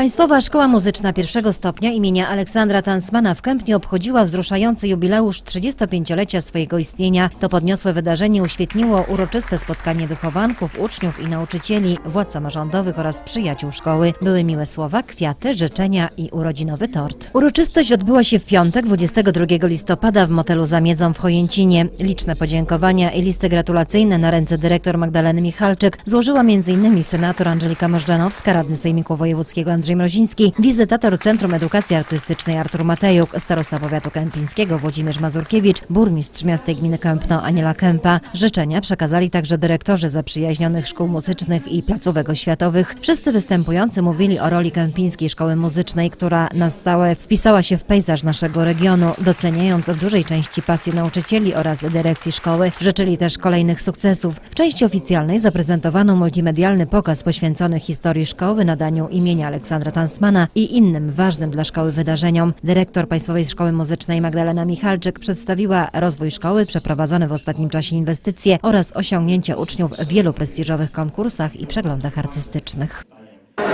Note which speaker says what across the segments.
Speaker 1: Państwowa Szkoła Muzyczna pierwszego stopnia imienia Aleksandra Tansmana w Kępnie obchodziła wzruszający jubileusz 35-lecia swojego istnienia. To podniosłe wydarzenie uświetniło uroczyste spotkanie wychowanków, uczniów i nauczycieli, władz samorządowych oraz przyjaciół szkoły. Były miłe słowa, kwiaty, życzenia i urodzinowy tort. Uroczystość odbyła się w piątek 22 listopada w motelu Zamiedzą w Chojęcinie. Liczne podziękowania i listy gratulacyjne na ręce dyrektor Magdaleny Michalczyk złożyła m.in. senator Angelika Możdżanowska, radny Sejmiku Wojewódzkiego Andrzej Mroziński, wizytator Centrum Edukacji Artystycznej Artur Matejuk, starosta powiatu kępińskiego Włodzimierz Mazurkiewicz, burmistrz miasta gminy Kępno Aniela Kępa. Życzenia przekazali także dyrektorzy zaprzyjaźnionych szkół muzycznych i placówek oświatowych. Wszyscy występujący mówili o roli Kępińskiej Szkoły Muzycznej, która na stałe wpisała się w pejzaż naszego regionu, doceniając w dużej części pasję nauczycieli oraz dyrekcji szkoły. Życzyli też kolejnych sukcesów. W części oficjalnej zaprezentowano multimedialny pokaz poświęcony historii szkoły, nadaniu imienia Aleksandra Tansmana i innym ważnym dla szkoły wydarzeniom. Dyrektor Państwowej Szkoły Muzycznej Magdalena Michalczyk przedstawiła rozwój szkoły, przeprowadzone w ostatnim czasie inwestycje oraz osiągnięcia uczniów w wielu prestiżowych konkursach i przeglądach artystycznych.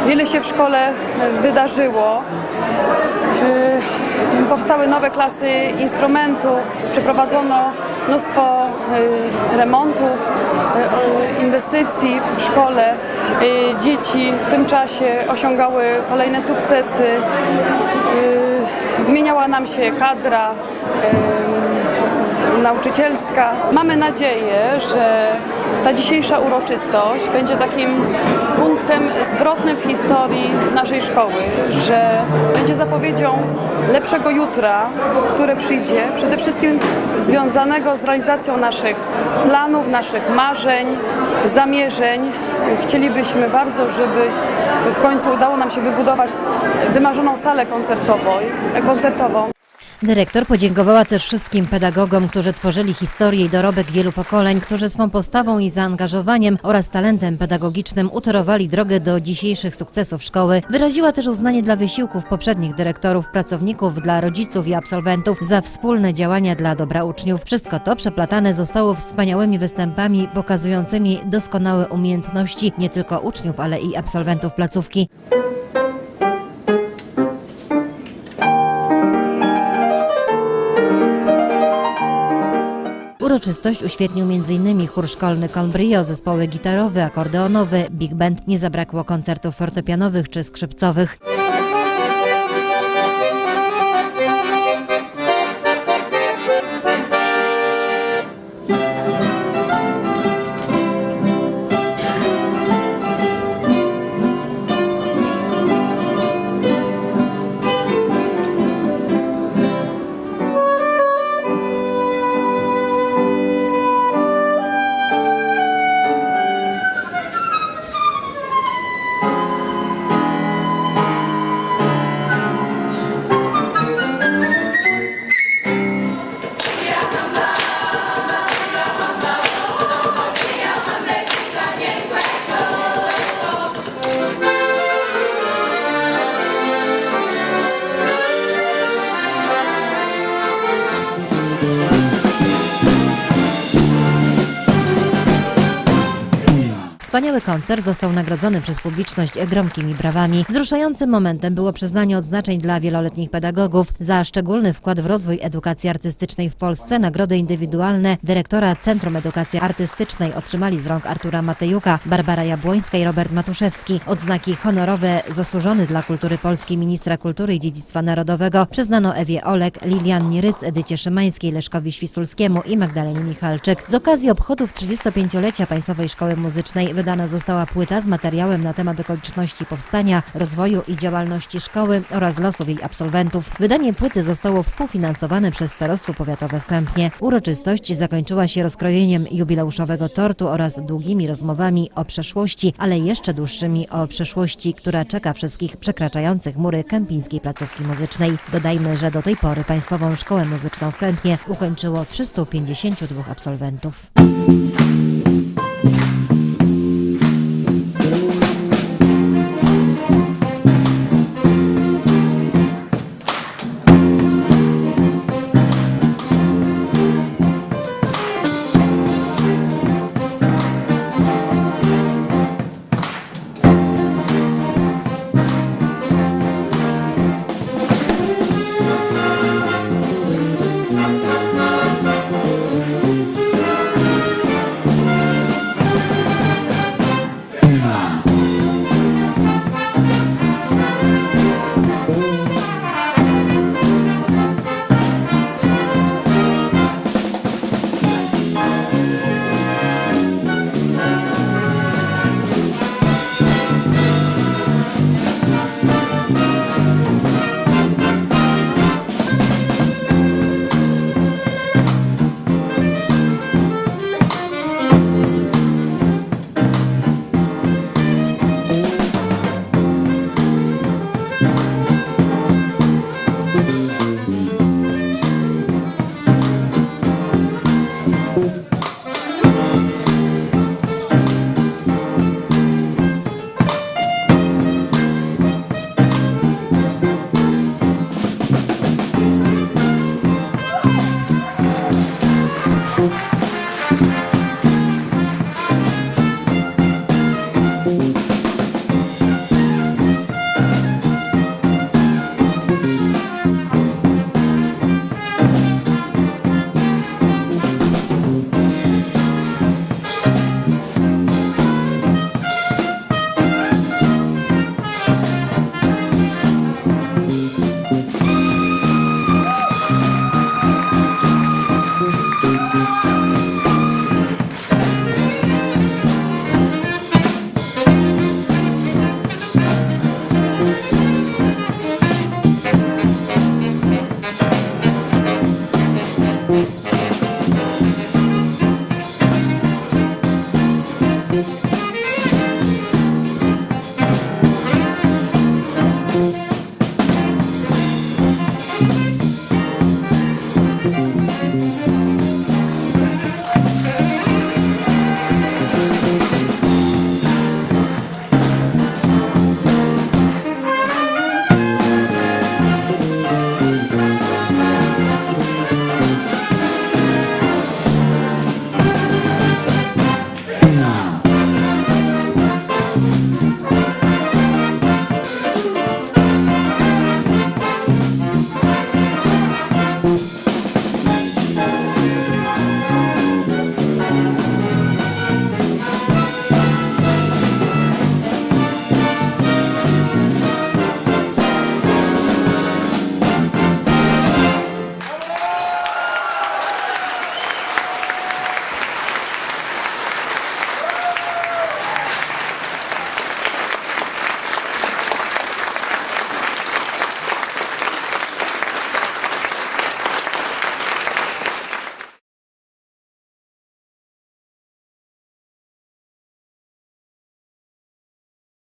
Speaker 2: Wiele się w szkole wydarzyło. Yy, Powstały nowe klasy instrumentów, przeprowadzono mnóstwo yy, remontów, inwestycji w szkole. Dzieci w tym czasie osiągały kolejne sukcesy. Zmieniała nam się kadra nauczycielska. Mamy nadzieję, że ta dzisiejsza uroczystość będzie takim punktem zwrotnym w historii naszej szkoły, że będzie zapowiedzią lepszego jutra, które przyjdzie, przede wszystkim związanego z realizacją naszych planów, naszych marzeń, zamierzeń. Chcielibyśmy bardzo, żeby w końcu udało nam się wybudować wymarzoną salę koncertową. koncertową.
Speaker 1: Dyrektor podziękowała też wszystkim pedagogom, którzy tworzyli historię i dorobek wielu pokoleń, którzy swą postawą i zaangażowaniem oraz talentem pedagogicznym utorowali drogę do dzisiejszych sukcesów szkoły. Wyraziła też uznanie dla wysiłków poprzednich dyrektorów, pracowników, dla rodziców i absolwentów za wspólne działania dla dobra uczniów. Wszystko to przeplatane zostało wspaniałymi występami pokazującymi doskonałe umiejętności nie tylko uczniów, ale i absolwentów placówki. Uroczystość uświetnił m.in. chór szkolny Colbrio, zespoły gitarowe, akordeonowe, big band. Nie zabrakło koncertów fortepianowych czy skrzypcowych. Wspaniały koncert został nagrodzony przez publiczność gromkimi brawami. Wzruszającym momentem było przyznanie odznaczeń dla wieloletnich pedagogów za szczególny wkład w rozwój edukacji artystycznej w Polsce. Nagrody indywidualne dyrektora Centrum Edukacji Artystycznej otrzymali z rąk Artura Matejuka, Barbara Jabłońska i Robert Matuszewski. Odznaki honorowe zasłużony dla kultury polskiej ministra kultury i dziedzictwa narodowego przyznano Ewie Olek, Lilian Ryc, Edycie Szymańskiej, Leszkowi Świsulskiemu i Magdalenie Michalczyk. Z okazji obchodów 35-lecia Państwowej Szkoły Muzycznej wydana została płyta z materiałem na temat okoliczności powstania, rozwoju i działalności szkoły oraz losów jej absolwentów. Wydanie płyty zostało współfinansowane przez Starostwo Powiatowe w Kępnie. Uroczystość zakończyła się rozkrojeniem jubileuszowego tortu oraz długimi rozmowami o przeszłości, ale jeszcze dłuższymi o przyszłości, która czeka wszystkich przekraczających mury kępińskiej placówki muzycznej. Dodajmy, że do tej pory Państwową Szkołę Muzyczną w Kępnie ukończyło 352 absolwentów. thank you